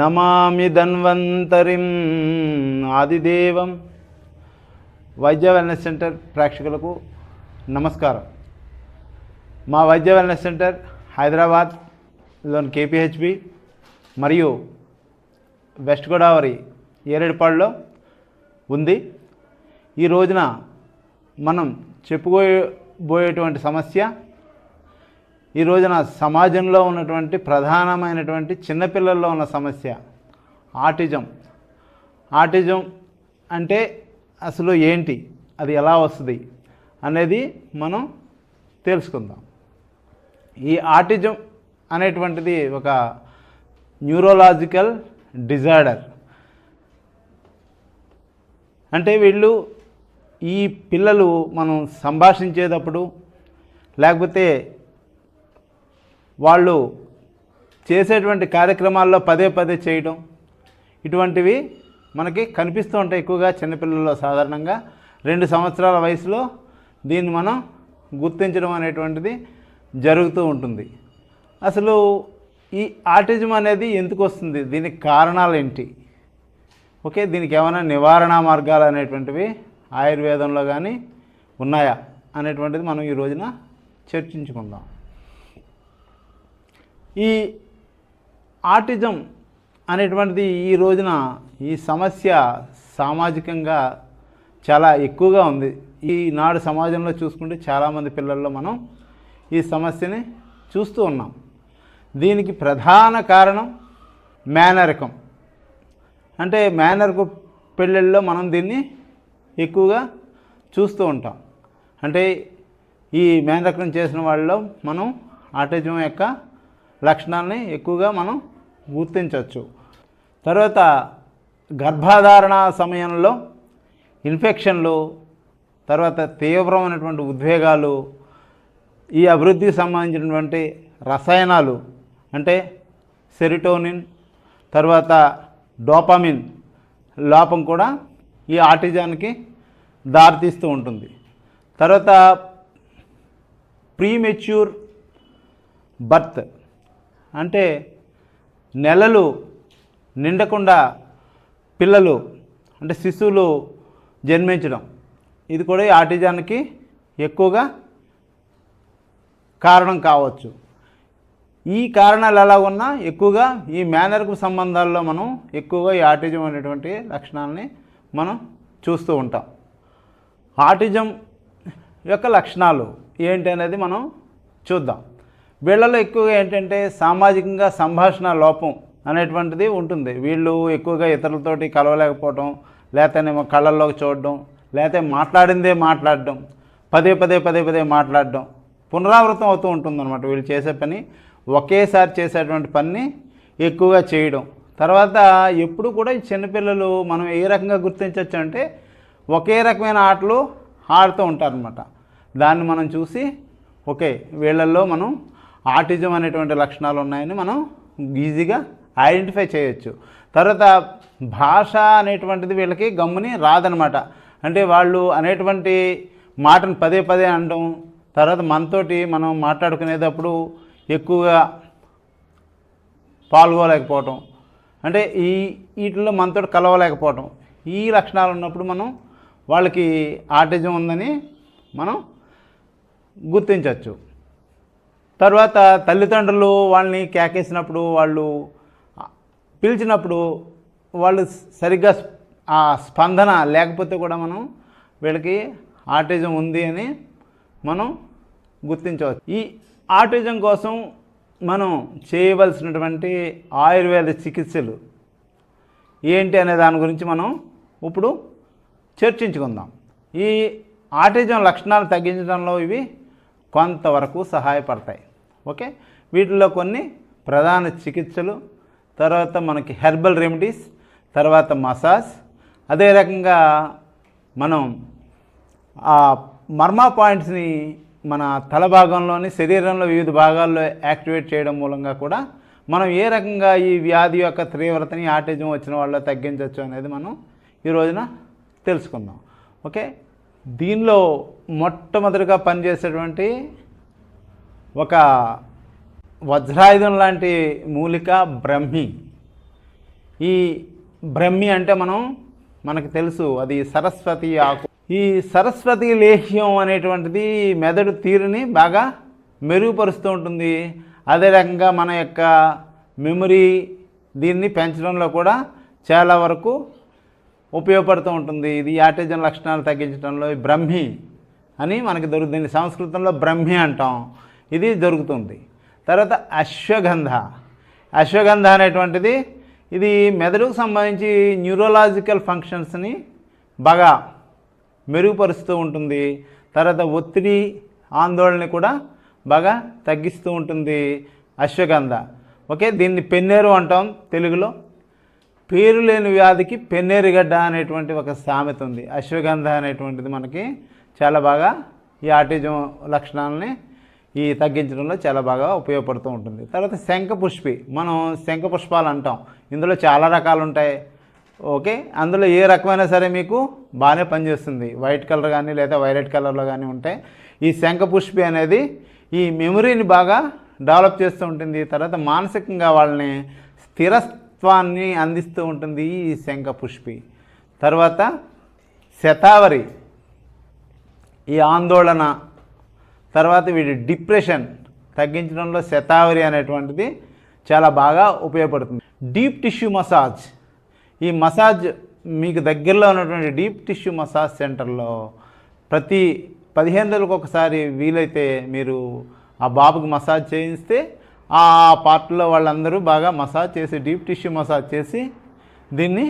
నమామి ధన్వంతరిం ఆదిదేవం వైద్య wellness centre ప్రేక్షకులకు నమస్కారం. మా వైద్య వెల్నెస్ సెంటర్ హైదరాబాద్లోని కేపీహెచ్బి మరియు వెస్ట్ గోదావరి ఏరేడుపాడులో ఉంది. ఈ రోజున మనం చెప్పుకోబోయేటువంటి సమస్య ఈ రోజున సమాజంలో ఉన్నటువంటి ప్రధానమైనటువంటి చిన్నపిల్లల్లో ఉన్న సమస్య ఆటిజం. ఆటిజం అంటే అసలు ఏంటి? అది ఎలా వస్తుంది? అనేది మనం తెలుసుకుందాం. ఈ ఆటిజం అనేటువంటిది ఒక న్యూరోలాజికల్ డిజార్డర్. అంటే వీళ్ళు ఈ పిల్లలు మనం సంభాషించేటప్పుడు లేకపోతే వాళ్ళు చేసేటువంటి కార్యక్రమాల్లో పదే పదే చేయడం ఇటువంటివి మనకి కనిపిస్తూ ఉంటాయి ఎక్కువగా చిన్నపిల్లల్లో సాధారణంగా. రెండు సంవత్సరాల వయసులో దీన్ని మనం గుర్తించడం అనేటువంటిది జరుగుతూ ఉంటుంది. అసలు ఈ ఆటిజం అనేది ఎందుకు వస్తుంది? దీనికి కారణాలు ఏంటి? ఓకే దీనికి ఏమైనా నివారణ మార్గాలు అనేటువంటివి ఆయుర్వేదంలో కానీ ఉన్నాయా అనేటువంటిది మనం ఈ రోజున చర్చించుకుందాం. ఈ ఆటిజం అనేటువంటిది ఈ రోజున ఈ సమస్య సామాజికంగా చాలా ఎక్కువగా ఉంది. ఈనాడు సమాజంలో చూసుకుంటే చాలామంది పిల్లల్లో మనం ఈ సమస్యని చూస్తూ ఉన్నాం. దీనికి ప్రధాన కారణం మేనరికం. అంటే మేనరకు పెళ్ళిళ్ళలో మనం దీన్ని ఎక్కువగా చూస్తూ ఉంటాం. అంటే ఈ మేనరకం చేసిన వాళ్ళలో మనం ఆటిజం యొక్క లక్షణాలని ఎక్కువగా మనం గుర్తించవచ్చు. తర్వాత గర్భధారణ సమయంలో ఇన్ఫెక్షన్లు తర్వాత తీవ్రమైనటువంటి ఉద్వేగాలు ఈ అభివృద్ధికి సంబంధించినటువంటి రసాయనాలు అంటే సెరిటోనిన్ తర్వాత డోపామిన్ లోపం కూడా ఈ ఆటిజాన్కి దారితీస్తూ ఉంటుంది. తర్వాత ప్రీమెచ్యూర్ బర్త్ అంటే నెలలు నిండకుండా పిల్లలు అంటే శిశువులు జన్మించడం. ఇది కూడా ఈ ఆటిజానికి ఎక్కువగా కారణం కావచ్చు. ఈ కారణాలు ఎలా ఉన్నా ఎక్కువగా ఈ మేనర్కు సంబంధాల్లో మనం ఎక్కువగా ఈ ఆటిజం అనేటువంటి లక్షణాలని మనం చూస్తూ ఉంటాం. ఆటిజం యొక్క లక్షణాలు ఏంటి అనేది మనం చూద్దాం. వీళ్ళలో ఎక్కువగా ఏంటంటే సామాజికంగా సంభాషణ లోపం అనేటువంటిది ఉంటుంది. వీళ్ళు ఎక్కువగా ఇతరులతోటి కలవలేకపోవడం లేకపోతేనేమో కళ్ళల్లోకి చూడడం లేకపోతే మాట్లాడిందే మాట్లాడడం పదే పదే పదే పదే మాట్లాడడం పునరావృతం అవుతూ ఉంటుందన్నమాట. వీళ్ళు చేసే పని ఒకేసారి చేసేటువంటి పని ఎక్కువగా చేయడం. తర్వాత ఎప్పుడు కూడా చిన్నపిల్లలు మనం ఏ రకంగా గుర్తించవచ్చు అంటే ఒకే రకమైన ఆటలు ఆడుతూ ఉంటారనమాట దాన్ని మనం చూసి ఓకే వీళ్ళల్లో మనం ఆటిజం అనేటువంటి లక్షణాలు ఉన్నాయని మనం ఈజీగా ఐడెంటిఫై చేయొచ్చు. తర్వాత భాష అనేటువంటిది వీళ్ళకి గమ్ముని రాదనమాట. అంటే వాళ్ళు అనేటువంటి మాటను పదే పదే అనడం తర్వాత మనతోటి మనం మాట్లాడుకునేటప్పుడు ఎక్కువగా పాల్గొలేకపోవటం అంటే ఈ వీటిలో మనతో కలవలేకపోవటం. ఈ లక్షణాలు ఉన్నప్పుడు మనం వాళ్ళకి ఆటిజం ఉందని మనం గుర్తించవచ్చు తర్వాత తల్లిదండ్రులు వాళ్ళని కేకేసినప్పుడు వాళ్ళు పిలిచినప్పుడు వాళ్ళు సరిగ్గా ఆ స్పందన లేకపోతే కూడా మనం వీళ్ళకి ఆటిజం ఉంది అని మనం గుర్తించవచ్చు. ఈ ఆటిజం కోసం మనం చేయవలసినటువంటి ఆయుర్వేద చికిత్సలు ఏంటి అనే దాని గురించి మనం ఇప్పుడు చర్చించుకుందాం. ఈ ఆటిజం లక్షణాలు తగ్గించడంలో ఇవి కొంతవరకు సహాయపడతాయి. ఓకే? వీటిలో కొన్ని ప్రధాన చికిత్సలు తర్వాత మనకి హెర్బల్ రెమెడీస్ తర్వాత మసాజ్. అదే రకంగా మనం ఆ మర్మా పాయింట్స్ని మన తల భాగంలోని శరీరంలో వివిధ భాగాల్లో యాక్టివేట్ చేయడం మూలంగా కూడా మనం ఏ రకంగా ఈ వ్యాధి యొక్క తీవ్రతని ఆటిజం వచ్చిన వాళ్ళు తగ్గించవచ్చు అనేది మనం ఈ రోజున తెలుసుకుందాం. ఓకే? దీనిలో మొట్టమొదటిగా పనిచేసేటువంటి ఒక వజ్రాయుధం లాంటి మూలిక బ్రహ్మి. ఈ బ్రహ్మి అంటే మనం మనకు తెలుసు అది సరస్వతి ఆకు. ఈ సరస్వతి లేహ్యం అనేటువంటిది మెదడు తీరుని బాగా మెరుగుపరుస్తూ ఉంటుంది. అదే రకంగా మన యొక్క మెమరీ దీన్ని పెంచడంలో కూడా చాలా వరకు ఉపయోగపడుతూ ఉంటుంది. ఇది ఆటిజం లక్షణాలు తగ్గించడంలో బ్రహ్మి అని మనకి దొరుకుతుంది. సంస్కృతంలో బ్రహ్మి అంటాం. ఇది దొరుకుతుంది. తర్వాత అశ్వగంధ. అశ్వగంధ అనేటువంటిది ఇది మెదడుకు సంబంధించి న్యూరోలాజికల్ ఫంక్షన్స్ని బాగా మెరుగుపరుస్తూ ఉంటుంది. తర్వాత ఒత్తిడి ఆందోళన కూడా బాగా తగ్గిస్తూ ఉంటుంది అశ్వగంధ. ఓకే దీన్ని పెన్నేరు అంటాం తెలుగులో. పేరు లేని వ్యాధికి పెన్నేరుగడ్డ అనేటువంటి ఒక సామెత ఉంది. అశ్వగంధ అనేటువంటిది మనకి చాలా బాగా ఈ ఆటిజం లక్షణాలని ఈ తగ్గించడంలో చాలా బాగా ఉపయోగపడుతూ ఉంటుంది. తర్వాత శంఖపుష్పి మనం శంఖపుష్పాలు అంటాం. ఇందులో చాలా రకాలు ఉంటాయి. ఓకే? అందులో ఏ రకమైనా సరే మీకు బాగానే పనిచేస్తుంది. వైట్ కలర్ కానీ లేదా వైలెట్ కలర్లో కానీ ఉంటాయి ఈ శంఖపుష్పి అనేది ఈ మెమరీని బాగా డెవలప్ చేస్తూ ఉంటుంది. తర్వాత మానసికంగా వాళ్ళని స్థిరత్వాన్ని అందిస్తూ ఉంటుంది ఈ శంఖపుష్పి తర్వాత శతావరి ఈ ఆందోళన తర్వాత వీడి డిప్రెషన్ తగ్గించడంలో శతావరి అనేటువంటిది చాలా బాగా ఉపయోగపడుతుంది. Deep tissue massage. ఈ మసాజ్ మీకు దగ్గరలో ఉన్నటువంటి డీప్ టిష్యూ మసాజ్ సెంటర్లో ప్రతి పదిహేను రోజులకు ఒకసారి వీలైతే మీరు ఆ బాబుకి మసాజ్ చేయిస్తే ఆ పార్ట్లో వాళ్ళందరూ బాగా మసాజ్ చేసి డీప్ టిష్యూ మసాజ్ చేసి దీన్ని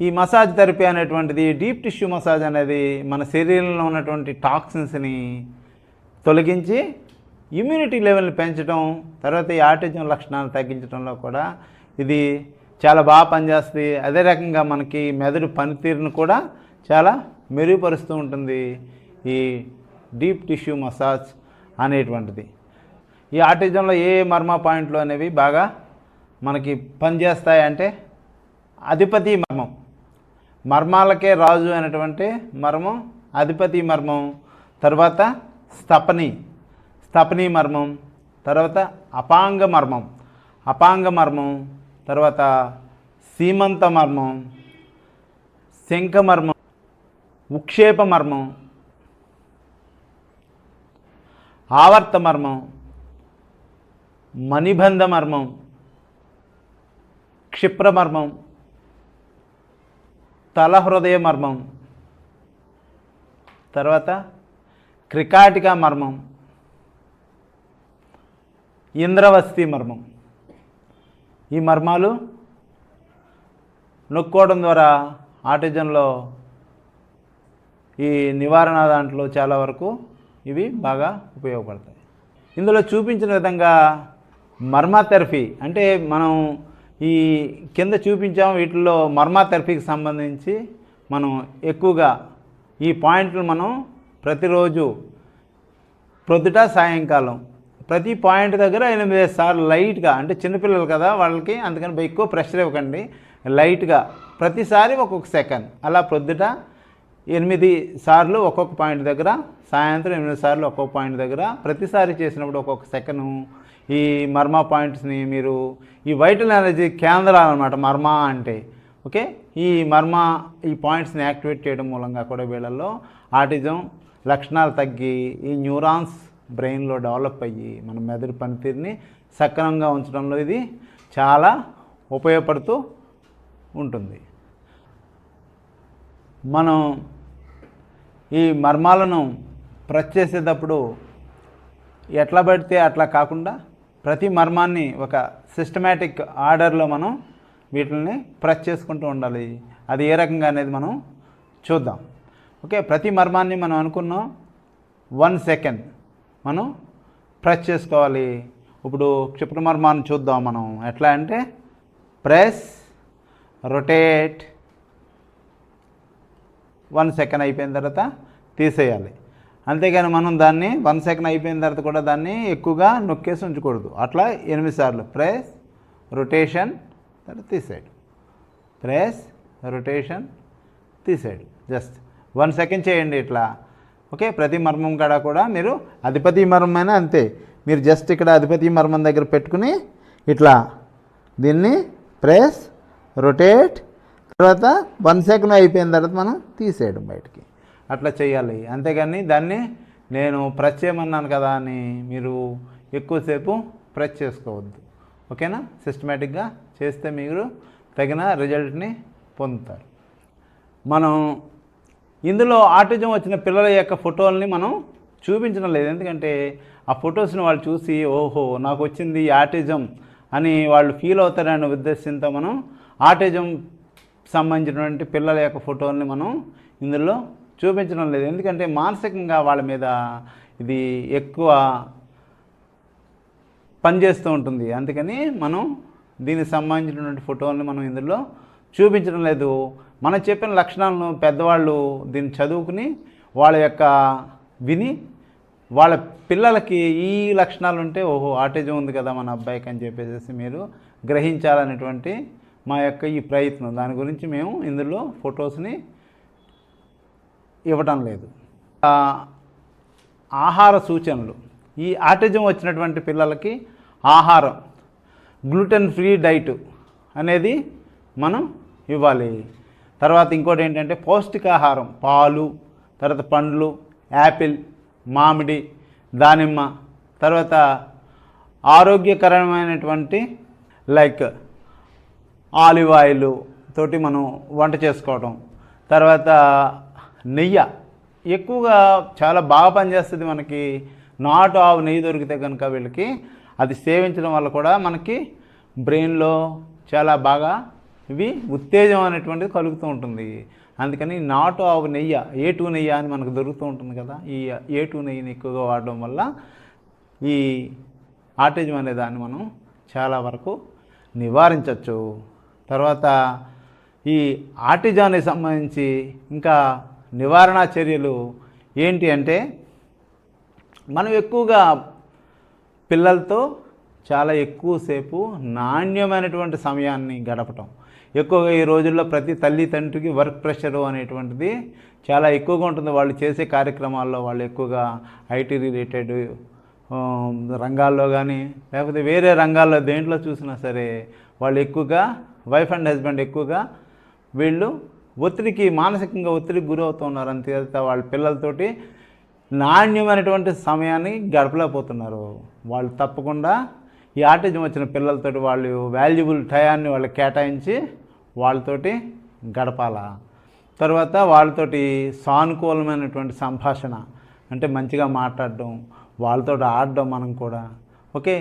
ఈ మసాజ్ థెరపీ అనేటువంటిది డీప్ టిష్యూ మసాజ్ అనేది మన శరీరంలో ఉన్నటువంటి టాక్సిన్స్ని తొలగించి ఇమ్యూనిటీ లెవెల్ని పెంచడం తర్వాత ఈ ఆటిజం లక్షణాలు తగ్గించడంలో కూడా ఇది చాలా బాగా పనిచేస్తుంది. అదే రకంగా మనకి మెదడు పనితీరును కూడా చాలా మెరుగుపరుస్తూ ఉంటుంది. ఈ డీప్ టిష్యూ మసాజ్ అనేటువంటిది. ఈ ఆటిజంలో ఏ మర్మ పాయింట్లు అనేవి బాగా మనకి పనిచేస్తాయి అంటే అధిపతి మర్మం. మర్మాలకే రాజు అనేటువంటి మర్మం అధిపతి మర్మం తర్వాత స్తపని స్తపని మర్మం తర్వాత అపాంగ మర్మం. అపాంగ మర్మం తర్వాత సీమంత మర్మం శంఖ మర్మం ఉక్షేప మర్మం ఆవర్త మర్మం మణిబంధ మర్మం క్షిప్ర మర్మం మర్మం తర్వాత క్రికాటికా మర్మం ఇంద్రవస్తి మర్మం. ఈ మర్మాలు నొక్కోవడం ద్వారా ఆటిజంలో ఈ నివారణ దాంట్లో చాలా వరకు ఇవి బాగా ఉపయోగపడతాయి. ఇందులో చూపించిన విధంగా మర్మా థెరపీ అంటే మనం ఈ కింద చూపించాము వీటిల్లో మర్మా థెరపీకి సంబంధించి మనం ఎక్కువగా ఈ పాయింట్లు మనం ప్రతిరోజు ప్రొద్దుట సాయంకాలం ప్రతి పాయింట్ దగ్గర ఎనిమిది సార్లు లైట్గా అంటే చిన్నపిల్లలు కదా వాళ్ళకి అందుకని ఎక్కువ ప్రెషర్ ఇవ్వకండి. లైట్గా ప్రతిసారి ఒక్కొక్క సెకండ్. అలా ప్రొద్దుట ఎనిమిది సార్లు ఒక్కొక్క పాయింట్ దగ్గర సాయంత్రం ఎనిమిది సార్లు ఒక్కొక్క పాయింట్ దగ్గర ప్రతిసారి చేసినప్పుడు ఒక్కొక్క సెకండ్ ఈ మర్మా పాయింట్స్ని మీరు ఈ వైటల్ ఎనర్జీ కేంద్రాలు అనమాట మర్మా అంటే. ఓకే? ఈ మర్మా ఈ పాయింట్స్ని యాక్టివేట్ చేయడం మూలంగా కూడా వీళ్ళల్లో ఆటిజం లక్షణాలు తగ్గి ఈ న్యూరాన్స్ బ్రెయిన్లో డెవలప్ అయ్యి మన మెదడు పనితీరుని సక్రమంగా ఉంచడంలో ఇది చాలా ఉపయోగపడుతూ ఉంటుంది. మనం ఈ మర్మాలను ప్రెస్ చేసేటప్పుడు ఎట్లా పడితే అట్లా కాకుండా ప్రతి మర్మాన్ని ఒక సిస్టమేటిక్ ఆర్డర్లో మనం వీటిని ప్రెస్ చేసుకుంటూ ఉండాలి. అది ఏ రకంగా అనేది మనం చూద్దాం. ఓకే ప్రతి మర్మాన్ని మనం అనుకున్నాం. వన్ సెకండ్ మనం ప్రెస్ చేసుకోవాలి. ఇప్పుడు క్షిప్ర మర్మాన్ని చూద్దాం మనం. ఎట్లా అంటే ప్రెస్ రొటేట్ వన్ సెకండ్ అయిపోయిన తర్వాత తీసేయాలి. అంతేగాని మనం దాన్ని వన్ సెకండ్ అయిపోయిన తర్వాత కూడా దాన్ని ఎక్కువగా నొక్కేసి ఉంచకూడదు. అట్లా ఎనిమిది సార్లు. ప్రెస్ రొటేషన్ తర్వాత తీసేయడం ప్రెస్ రొటేషన్ తీసేయడం జస్ట్ వన్ సెకండ్ చేయండి ఇట్లా. ఓకే ప్రతి మర్మం కాడ కూడా మీరు అధిపతి మర్మమైనా అంతే. మీరు జస్ట్ ఇక్కడ అధిపతి మర్మం దగ్గర పెట్టుకుని ఇట్లా దీన్ని ప్రెస్ రొటేట్ తర్వాత వన్ సెకండ్ అయిపోయిన తర్వాత మనం తీసేయడం బయటికి. అట్లా చేయాలి. అంతేగాని దాన్ని నేను ప్రెస్ చేయమన్నాను కదా అని మీరు ఎక్కువసేపు ప్రెస్ చేసుకోవద్దు. ఓకేనా? సిస్టమేటిక్గా చేస్తే మీరు తగిన రిజల్ట్ని పొందుతారు. మనం ఇందులో ఆటిజం వచ్చిన పిల్లల యొక్క ఫోటోల్ని మనం చూపించడం లేదు. ఎందుకంటే ఆ ఫొటోస్ని వాళ్ళు చూసి ఓహో నాకు వచ్చింది ఆటిజం అని వాళ్ళు ఫీల్ అవుతారనే ఉద్దేశంతో మనం ఆటిజం సంబంధించినటువంటి పిల్లల యొక్క ఫోటోల్ని మనం ఇందులో చూపించడం లేదు. ఎందుకంటే మానసికంగా వాళ్ళ మీద ఇది ఎక్కువ పనిచేస్తూ ఉంటుంది. అందుకని మనం దీనికి సంబంధించినటువంటి ఫోటోల్ని మనం ఇందులో చూపించడం లేదు. మనం చెప్పిన లక్షణాలను పెద్దవాళ్ళు దీన్ని చదువుకుని వాళ్ళ యొక్క విని వాళ్ళ పిల్లలకి ఈ లక్షణాలు ఉంటే ఓహో ఆటిజం ఉంది కదా మన అబ్బాయికి అని చెప్పేసి మీరు గ్రహించాలనేటువంటి మా యొక్క ఈ ప్రయత్నం. దాని గురించి మేము ఇందులో ఫొటోస్ని ఇవ్వటం లేదు. ఆహార సూచనలు. ఈ ఆటిజం వచ్చినటువంటి పిల్లలకి ఆహారం గ్లూటెన్ ఫ్రీ డైట్ అనేది మనం ఇవ్వాలి. తర్వాత ఇంకోటి ఏంటంటే పౌష్టికాహారం పాలు తర్వాత పండ్లు యాపిల్ మామిడి దానిమ్మ తర్వాత ఆరోగ్యకరమైనటువంటి లైక్ ఆలివ్ ఆయిల్ తోటి మనం వంట చేసుకోవటం. తర్వాత నెయ్యి. ఎక్కువగా చాలా బాగా పనిచేస్తుంది మనకి. నాటు ఆవు నెయ్యి దొరికితే కనుక వీళ్ళకి అది సేవించడం వల్ల కూడా మనకి బ్రెయిన్లో చాలా బాగా ఇవి ఉత్తేజం అనేటువంటిది కలుగుతూ ఉంటుంది. అందుకని నాటు ఆవు నెయ్య ఏ టూ నెయ్యి అని మనకు దొరుకుతూ ఉంటుంది కదా ఈ ఏ టూ నెయ్యిని ఎక్కువగా వాడడం వల్ల ఈ ఆటిజం అనే దాన్ని మనం చాలా వరకు నివారించవచ్చు తర్వాత ఈ ఆటిజానికి సంబంధించి ఇంకా నివారణ చర్యలు ఏంటి అంటే మనం ఎక్కువగా పిల్లలతో చాలా ఎక్కువసేపు నాణ్యమైనటువంటి సమయాన్ని గడపటం. ఎక్కువగా ఈ రోజుల్లో ప్రతి తల్లి తండ్రికి వర్క్ ప్రెషరు అనేటువంటిది చాలా ఎక్కువగా ఉంటుంది. వాళ్ళు చేసే కార్యక్రమాల్లో వాళ్ళు ఎక్కువగా ఐటీ రిలేటెడ్ రంగాల్లో కానీ లేకపోతే వేరే రంగాల్లో దేంట్లో చూసినా సరే వాళ్ళు ఎక్కువగా వైఫ్ అండ్ హస్బెండ్ ఎక్కువగా వీళ్ళు ఒత్తిడికి మానసికంగా ఒత్తిడికి గురవుతున్నారు. అంతే వాళ్ళ పిల్లలతోటి నాణ్యమైనటువంటి సమయాన్ని గడపలేకపోతున్నారు. వాళ్ళు తప్పకుండా ఈ ఆటిజం వచ్చిన పిల్లలతోటి వాళ్ళు వాల్యుబుల్ టయాన్ని వాళ్ళకి కేటాయించి వాళ్ళతోటి గడపాల? తర్వాత వాళ్ళతోటి సానుకూలమైనటువంటి సంభాషణ అంటే మంచిగా మాట్లాడడం వాళ్ళతో ఆడడం మనం కూడా. ఓకే?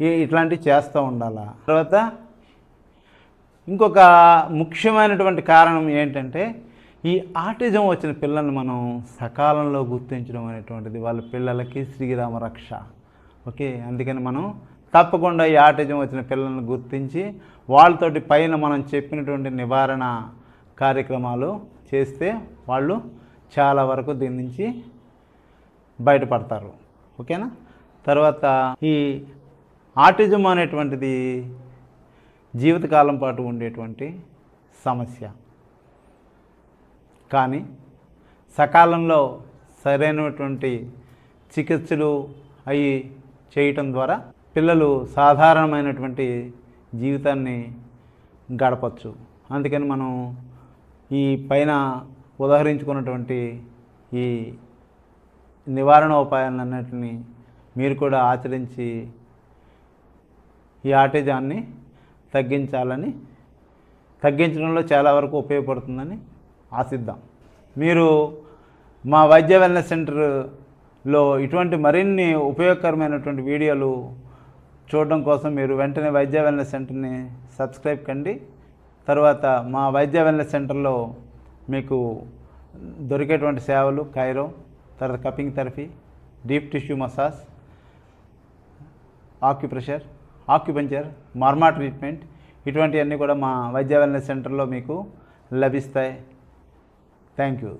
ఈ- ఇట్లాంటివి చేస్తూ ఉండాలా? తర్వాత ఇంకొక ముఖ్యమైనటువంటి కారణం ఏంటంటే ఈ ఆటిజం వచ్చిన పిల్లల్ని మనం సకాలంలో గుర్తించడం అనేటువంటిది వాళ్ళ పిల్లలకి శ్రీరామ రక్ష ఓకే? అందుకని మనం తప్పకుండా ఈ ఆటిజం వచ్చిన పిల్లల్ని గుర్తించి వాళ్ళతోటి పైన మనం చెప్పినటువంటి నివారణ కార్యక్రమాలు చేస్తే వాళ్ళు చాలా వరకు దీని నుంచి బయటపడతారు. ఓకేనా? తర్వాత ఈ ఆటిజం అనేటువంటిది జీవితకాలం పాటు ఉండేటువంటి సమస్య. కానీ సకాలంలో సరైనటువంటి చికిత్సలు అవి చేయటం ద్వారా పిల్లలు సాధారణమైనటువంటి జీవితాన్ని గడపచ్చు. అందుకని మనం ఈ పైన ఉదహరించుకున్నటువంటి ఈ నివారణ ఉపాయాలన్నింటినీ మీరు కూడా ఆచరించి ఈ ఆటిజాన్ని తగ్గించాలని తగ్గించడంలో చాలా వరకు ఉపయోగపడుతుందని ఆశిద్దాం. మీరు మా వైద్య వెల్నెస్ సెంటర్లో ఇటువంటి మరిన్ని ఉపయోగకరమైనటువంటి వీడియోలు చూడడం కోసం మీరు వెంటనే వైద్య వెల్నెస్ సెంటర్ని సబ్స్క్రైబ్ కండి. తర్వాత మా వైద్య వెల్నెస్ సెంటర్లో మీకు దొరికేటువంటి సేవలు కైరో తర్వాత cupping therapy deep tissue massage acupressure acupuncture మార్మా treatment ఇటువంటివన్నీ కూడా మా వైద్య వెల్నెస్ సెంటర్లో మీకు లభిస్తాయి. Thank you